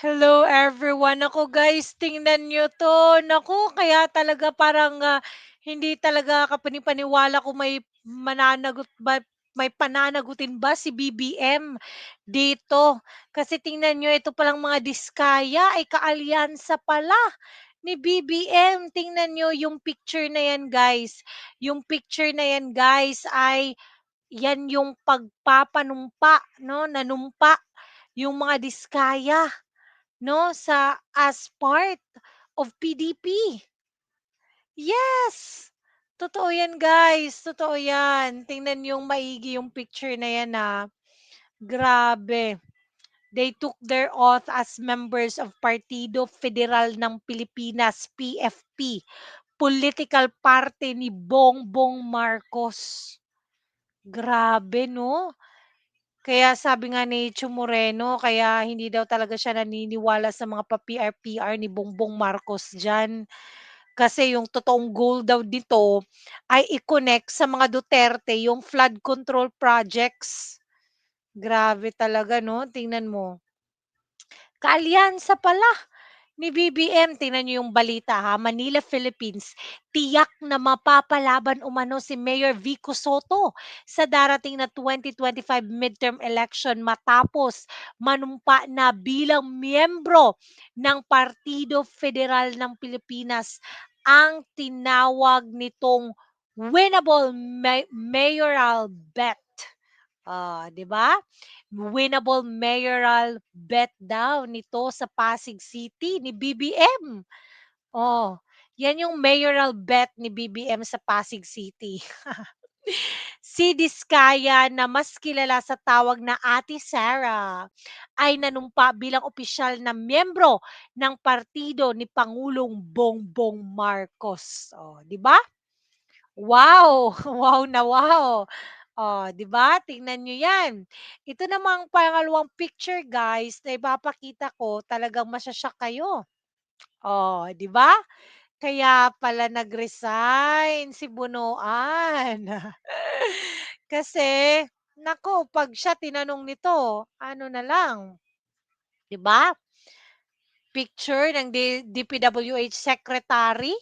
Hello everyone. Naku guys, tingnan niyo 'to. Naku, kaya talaga parang, ah, hindi talaga kapani-paniwala kung may mananagot ba may pananagutin ba si BBM dito. Kasi tingnan niyo ito palang mga diskaya ay kaalyansa pala ni BBM. Tingnan niyo yung picture na 'yan guys. Yung picture na 'yan guys ay 'yan yung pagpapanumpa 'no, nanumpa yung mga diskaya 'no, sa as part of PDP. Yes! Totoo 'yan guys, totoo 'yan. Tingnan niyong maigi yung picture na 'yan, ah. Grabe. They took their oath as members of Partido Federal ng Pilipinas, PFP, political party ni Bongbong Marcos. Grabe 'no? Kaya sabi nga ni Chu Moreno, kaya hindi daw talaga siya naniniwala sa mga pa-PR-PR ni Bongbong Marcos diyan. Kasi yung totoong goal daw nito ay i-connect sa mga Duterte yung flood control projects. Grabe talaga 'no, tingnan mo. Kaalyansa pala ni BBM. Tingnan niyo yung balita ha, Manila, Philippines, tiyak na mapapalaban umano si Mayor Vico Soto sa darating na 2025 midterm election matapos manumpa na bilang miyembro ng Partido Federal ng Pilipinas ang tinawag nitong winnable ma mayoral bet. Oh, 'di ba? Winnable mayoral bet daw nito sa Pasig City ni BBM. Oh, 'yan yung mayoral bet ni BBM sa Pasig City. Si Diskaya na mas kilala sa tawag na Ate Sara, ay nanumpa bilang opisyal na miyembro ng partido ni Pangulong Bongbong Marcos. Oh, 'di ba? Wow! Wow na wow! Oh, 'di ba? Tingnan niyo 'yan. Ito namang pangalawang picture guys na ipapakita ko, talagang masya-shock kayo. Oh, 'di ba? Kaya pala nag-resign si Bunuan. Kasi, naku 'pag siya tinanong nito, ano na lang, 'di ba? Picture ng DPWH secretary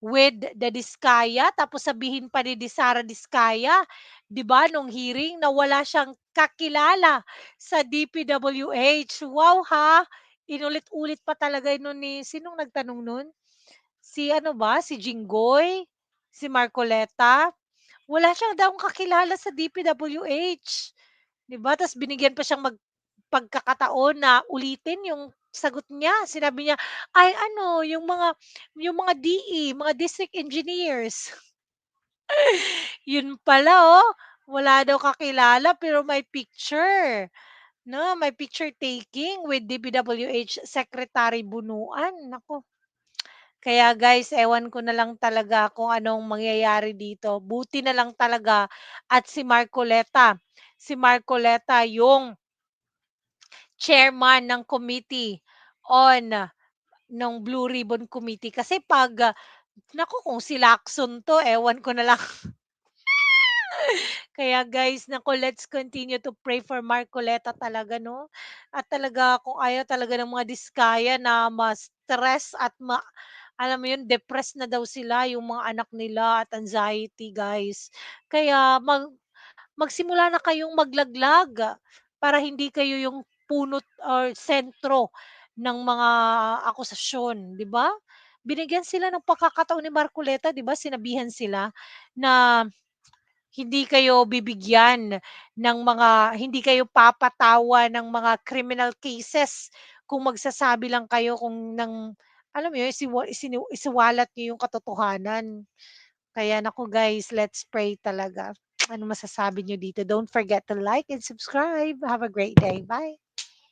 with the Diskaya tapos sabihin pa ni Sara Diskaya, 'di ba nung hearing na wala siyang kakilala sa DPWH. Wow ha! Inulit-ulit pa talaga nun ni sinong nagtanong nun? Si ano ba, si Jinggoy? Si Marcoleta? Wala siya daw kakilala sa DPWH, 'di ba? Ta's binigyan pa siyang mag pagkakataon na ulitin yung sagot niya. Sinabi niya, ay ano, yung mga yung mga DE, mga district engineers. Yun pala, oh, wala daw kakilala pero may picture, 'no? May picture taking with DPWH Secretary Bunuan, naku. Kaya guys, ewan ko na lang talaga kung anong mangyayari dito. Buti na lang talaga at si Marcoleta. Si Marcoleta yung chairman ng committee on nung Blue Ribbon Committee. Kasi 'pag, naku kung si Lacson 'to, ewan ko na lang. Kaya guys, naku, let's continue to pray for Marcoleta talaga 'no? At talaga kung ayaw talaga ng mga Diskaya na ma-stress at ma alam mo yun, depressed na daw sila, yung mga anak nila at anxiety guys. Kaya mag magsimula na kayong maglaglag para hindi kayo yung punot or sentro ng mga akusasyon, 'di ba? Binigyan sila ng pagkakataon ni Marcoleta, 'di ba, sinabihan sila na hindi kayo bibigyan ng mga hindi kayo papatawan ng mga criminal cases kung magsasabi lang kayo kung ng alam mo isini isiwalat niyo yung katotohanan. Kaya naku guys, let's pray talaga. Ano masasabi niyo dito? Don't forget to like and subscribe. Have a great day. Bye.